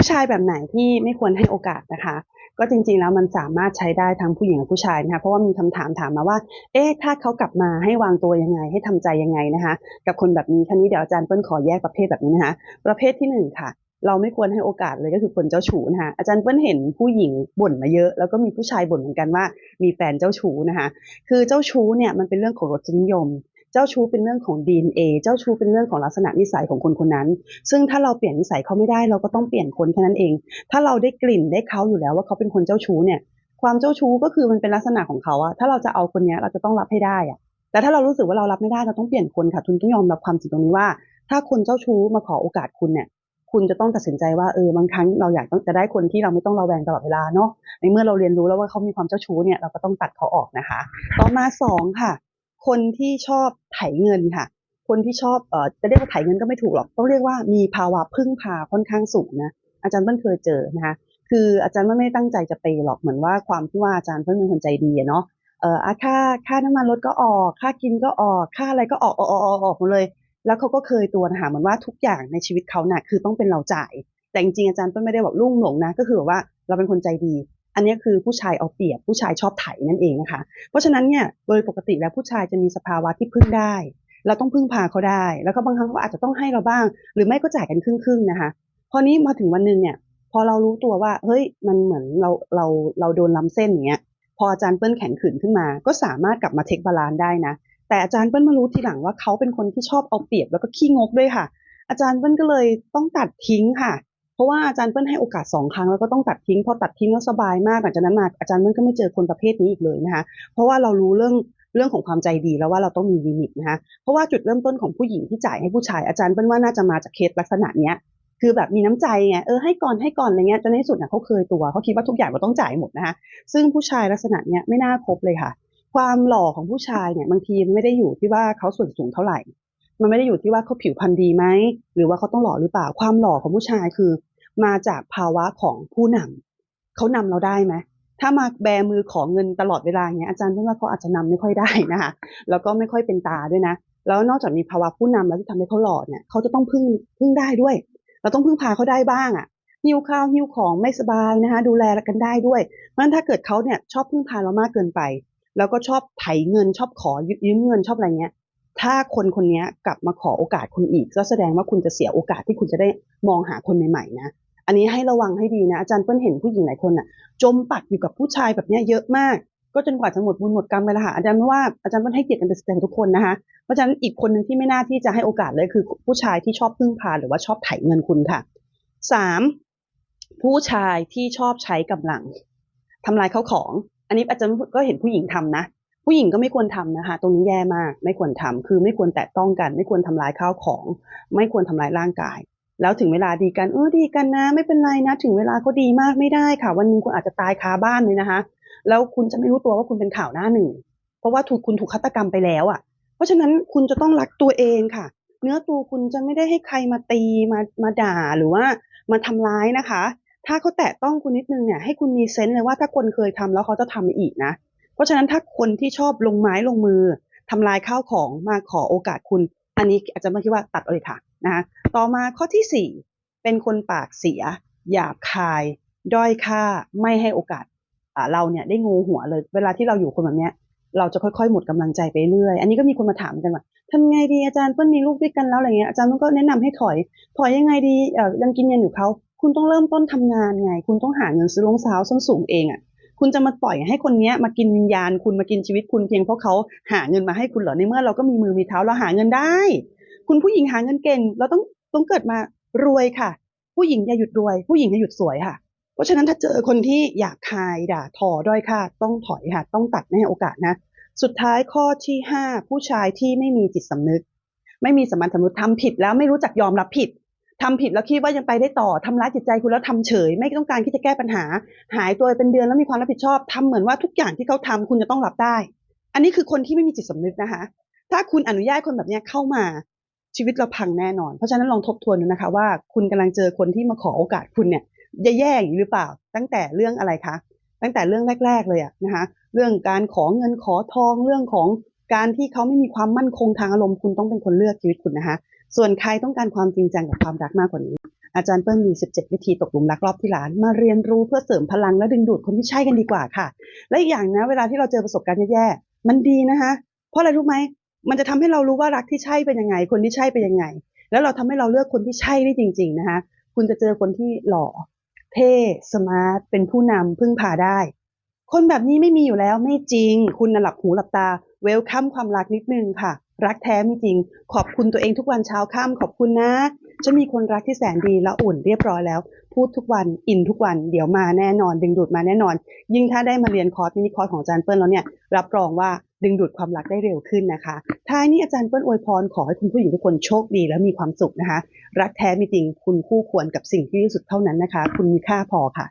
ผู้ชายแบบไหนที่ไม่ควรให้โอกาสนะคะ ก็จริงๆแล้วมันสามารถใช้ได้ทั้งผู้หญิงและผู้ชายนะคะเพราะว่ามีคำถามถามมาว่า เอ๊ะถ้าเขากลับมาให้วางตัวยังไง ให้ทำใจยังไงนะคะ กับคนแบบนี้ท่านี้เดี๋ยวอาจารย์เปิ้ลขอแยกประเภทแบบนี้นะคะ ประเภทที่หนึ่งค่ะเราไม่ควรให้โอกาสเลยก็คือคนเจ้าชู้นะคะอาจารย์เปิ้ลเห็นผู้หญิงบ่นมาเยอะ แล้วก็มีผู้ชายบ่นเหมือนกันว่ามีแฟนเจ้าชู้นะคะคือเจ้าชู้เนี่ยมันเป็นเรื่องของรสนิยม เจ้าชู้เป็นเรื่องของ DNA เจ้าชู้เป็นเรื่องของลักษณะนิสัยของคนคนนั้น ซึ่งถ้าเราเปลี่ยนนิสัยเขาไม่ได้เราก็ต้องเปลี่ยนคนแค่นั้นเอง ถ้าเราได้กลิ่นได้เขาอยู่แล้วว่าเขาเป็นคนเจ้าชู้เนี่ยความเจ้าชู้ก็คือมันเป็นลักษณะของเขาอะถ้าเราจะเอาคนนี้เราจะต้องรับให้ได้อะแต่ถ้าเรารู้สึกว่าเรารับไม่ได้เราต้องเปลี่ยนคนค่ะทุนต้องยอมรับความจริงตรงนี้ว่า ถ้าคนเจ้าชู้มาขอโอกาสคุณเนี่ยคุณจะต้องตัดสินใจว่าเออบางครั้งเราอยากจะได้คนที่เราไม่ต้องระแวงตลอดเวลาเนาะในเมื่อเราเรียนรู้แล้วว่าเขามีความเจ้าชู้เนี่ยเราก็ต้องตัดเขาออกนะคะ ต่อมาสองค่ะ คนที่ชอบไถเงินค่ะ คนที่ชอบเอ่อจะเรียกว่าไถเงินก็ไม่ถูกหรอกต้องเรียกว่ามีภาวะพึ่งพาค่อนข้างสูงนะอาจารย์เพิ่นเคยเจอนะคะคืออาจารย์ไม่ได้ตั้งใจจะเปหรอกเหมือนว่าความที่ว่าอาจารย์เพิ่นเป็นคนใจดีเนาะเอ่อค่าค่าน้ำมันรถก็ออก ค่ากินก็ออกค่าอะไรก็ออกออกออกออกอหมดเลย แล้วเขาก็เคยตัวนะคะเหมือนว่าทุกอย่างในชีวิตเขาน่ะคือต้องเป็นเราจ่าย แต่จริงๆอาจารย์เปิ้ลไม่ได้บอกลุ่งหลงนะก็คือแบบว่าเราเป็นคนใจดี อันนี้คือผู้ชายเอาเปรียบผู้ชายชอบไถนั่นเองนะคะ เพราะฉะนั้นเนี่ยโดยปกติแล้วผู้ชายจะมีสภาวะที่พึ่งได้ เราต้องพึ่งพาเขาได้ แล้วก็บางครั้งเขาอาจจะต้องให้เราบ้าง หรือไม่ก็จ่ายกันครึ่งๆนะคะ พอนี้มาถึงวันหนึ่งเนี่ย พอเรารู้ตัวว่าเฮ้ยมันเหมือนเราเราเราโดนล้ำเส้นอย่างเงี้ยพออาจารย์เปิ้ลแข็งขืนขึ้นมา ก็สามารถกลับมาเทคบาลานได้นะ แต่อาจารย์เปิ้ลมารู้ทีหลังว่าเขาเป็นคนที่ชอบเอาเปรียบแล้วก็ขี้งกด้วยค่ะ อาจารย์เปิ้ลก็เลยต้องตัดทิ้งค่ะ เพราะว่าอาจารย์เปิ้ลให้โอกาสสองครั้งแล้วก็ต้องตัดทิ้งพอตัดทิ้งแล้วสบายมากหลังจากนั้นมาอาจารย์เปิ้ลก็ไม่เจอคนประเภทนี้อีกเลยนะคะเพราะว่าเรารู้เรื่องเรื่องของความใจดีแล้วว่าเราต้องมีลิมิตนะคะเพราะว่าจุดเริ่มต้นของผู้หญิงที่จ่ายให้ผู้ชายอาจารย์เปิ้ลว่าน่าจะมาจากเคสลักษณะเนี้ยคือแบบมีน้ำใจไงเออให้ก่อนให้ก่อนอะไรเงี้ยจนในที่สุดน่ะเขาเคยตัวเขาคิดว่าทุกอย่างเราต้องจ่ายหมดนะคะซึ่งผู้ชายลักษณะเนี้ยไม่น่าคบเลยค่ะ ความหล่อของผู้ชายเนี่ยบางทีมันไม่ได้อยู่ที่ว่าเขาส่วนสูงเท่าไหร่ มันไม่ได้อยู่ที่ว่าเขาผิวพรรณดีไหมหรือว่าเขาต้องหล่อหรือเปล่าความหล่อของผู้ชายคือ มาจากภาวะของผู้นำเขานำเราได้ไหมถ้ามาแบมือของเงินตลอดเวลาเนี้ยอาจารย์เพิ่ว่าเขาอาจจะนำไม่ค่อยได้นะคะแล้วก็ไม่ค่อยเป็นตาด้วยนะ แล้วนอกจากมีภาวะผู้นำแล้วที่ทำให้เขาหล่อเนี่ยเขาจะต้องพึ่งพึ่งได้ด้วย เราต้องพึ่งพาเขาได้บ้างอะหิวข้าวหิวของไม่สบายนะคะดูแลกันได้ด้วยเพราะฉะนั้นถ้าเกิดเขาเนี่ยชอบพึ่งพาเรามากเกินไป แล้วก็ชอบไถเงินชอบขอยืมเงินชอบอะไรเงี้ยถ้าคนคนนี้กลับมาขอโอกาสคุณอีก ก็แสดงว่าคุณจะเสียโอกาสที่คุณจะได้มองหาคนใหม่ๆนะ อันนี้ให้ระวังให้ดีนะอาจารย์เปิ้ลเห็นผู้หญิงหลายคนอะ จมปักอยู่กับผู้ชายแบบเนี้ยเยอะมาก ก็จนกว่าจะหมดบุญหมดกรรมไปและค่ะอาจารย์ว่าอาจารย์เปิ้ลให้เกียรติกันเป็นแสดงทุกคนนะคะเพราะฉะนั้นอีกคนหนึ่งที่ไม่น่าที่จะให้โอกาสเลยคือ ผู้ชายที่ชอบพึ่งพาหรือว่าชอบไถเงินคุณค่ะสามผู้ชายที่ชอบใช้กำลังทำลายเขาของ อันนี้อาจารย์ก็เห็นผู้หญิงทำนะผู้หญิงก็ไม่ควรทำนะคะ ตรงนี้แย่มาก ไม่ควรทำคือไม่ควรแตะต้องกัน ไม่ควรทำลายข้าวของ ไม่ควรทำลายร่างกาย แล้วถึงเวลาดีกันเออดีกันนะ ไม่เป็นไรนะ ถึงเวลาก็ดีมากไม่ได้ค่ะ วันหนึงคุณอาจจะตายคาบ้านเลยนะคะ แล้วคุณจะไม่รู้ตัวว่าคุณเป็นข่าวหน้าหนึ่ง เพราะว่าถูกคุณถูกฆาตกรรมไปแล้วอะ เพราะฉะนั้นคุณจะต้องรักตัวเองค่ะ เนื้อตัวคุณจะไม่ได้ให้ใครมาตีมามาด่าหรือว่ามาทำร้ายนะคะ ถ้าเขาแตะต้องคุณนิดนึงเนี่ยให้คุณมีเซนส์เลยว่าถ้าคนเคยทำแล้วเขาจะทำอีกนะ เพราะฉะนั้นถ้าคนที่ชอบลงไม้ลงมือทำลายข้าวของมาขอโอกาสคุณ อันนี้อาจจะไม่คิดว่าตัดเลยค่ะ นะคะต่อมาข้อที่สี่เป็นคนปากเสีย หยาบคาย ด้อยค่าไม่ให้โอกาสเราเนี่ยได้งูหัวเลย เวลาที่เราอยู่คนแบบเนี้ยเราจะค่อยๆ หมดกำลังใจไปเรื่อย อันนี้ก็มีคนมาถามกันว่าทำไงดีอาจารย์เปิ้ลมีลูกด้วยกันแล้วอะไรเงี้ยอาจารย์ก็แนะนำให้ถอย ถอยยังไงดีเอ่อยังกินเงินอยู่เขาคุณต้องเริ่มต้นทำงานไง คุณต้องหาเงินซื้อรองเท้าส้นสูงเองอะคุณจะมาปล่อยให้คนเนี้ยมากินวิญญาณคุณมากินชีวิตคุณเพียงเพราะเขาหาเงินมาให้คุณเหรอในเมื่อเราก็มีมือมีเท้าเราหาเงินได้ คุณผู้หญิงหาเงินเก่ง เราต้องต้องเกิดมารวยค่ะ ผู้หญิงอย่าหยุดรวย ผู้หญิงอย่าหยุดสวยค่ะ เพราะฉะนั้นถ้าเจอคนที่อยากคายด่าทอด้อยค่าต้องถอยค่ะ ต้องตัดไม่ให้โอกาสนะ สุดท้ายข้อที่ห้าผู้ชายที่ไม่มีจิตสำนึก ไม่มีสมานสำนึกทำผิดแล้วไม่รู้จักยอมรับผิดทำผิดแล้วคิดว่ายังไปได้ต่อทำร้ายจิตใจคุณแล้วทำเฉย ไม่ต้องการที่จะแก้ปัญหา หายตัวไปเป็นเดือนแล้วมีความรับผิดชอบทำเหมือนว่าทุกอย่างที่เขาทำคุณจะต้องรับได้ อันนี้คือคนที่ไม่มีจิตสำนึกนะคะ ถ้าคุณอนุญาตคนแบบนี้เข้ามา ชีวิตเราพังแน่นอน เพราะฉะนั้นลองทบทวนดูนะคะว่าคุณกำลังเจอคนที่มาขอโอกาสคุณเนี่ยแย่ๆอย่างนี้หรือเปล่า ตั้งแต่เรื่องอะไรคะ ตั้งแต่เรื่องแรก ๆ เลยอะนะคะเรื่องการขอเงินขอทองเรื่องของการที่เขาไม่มีความมั่นคงทางอารมณ์คุณต้องเป็นคนเลือกชีวิตคุณนะคะ ส่วนใครต้องการความจริงจังกับความรักมากกว่านี้ อาจารย์เปิ้ลมี 17 วิธีตกหลุมรักรอบที่ร้าน มาเรียนรู้เพื่อเสริมพลังและดึงดูดคนที่ใช่กันดีกว่าค่ะ และอีกอย่างนะ เวลาที่เราเจอประสบการณ์แย่ๆมันดีนะคะ เพราะอะไรรู้ไหม มันจะทำให้เรารู้ว่ารักที่ใช่เป็นยังไง คนที่ใช่เป็นยังไง แล้วเราทำให้เราเลือกคนที่ใช่ได้จริง ๆ นะคะ คุณจะเจอคนที่หล่อ เท่ สมาร์ท เป็นผู้นำพึ่งพาได้ คนแบบนี้ไม่มีอยู่แล้วไม่จริง คุณน่ะหลับหูหลับตา เวลคัมความรักนิดนึงค่ะ รักแท้ไม่จริง ขอบคุณตัวเองทุกวันเช้าค่ำขอบคุณนะฉันมีคนรักที่แสนดีและอุ่นเรียบร้อยแล้ว พูดทุกวันอินทุกวันเดี๋ยวมาแน่นอน ดึงดูดมาแน่นอน ยิ่งถ้าได้มาเรียนคอร์สมินิคอร์สของอาจารย์เปิ้ลแล้วเนี่ย รับรองว่า ดึงดูดความรักได้เร็วขึ้นนะคะ ท้ายนี้อาจารย์เปิ้ลอวยพรขอให้คุณผู้หญิงทุกคนโชคดีและมีความสุขนะคะ รักแท้มีจริงคุณคู่ควรกับสิ่งที่ดีที่สุดเท่านั้นนะคะ คุณมีค่าพอค่ะ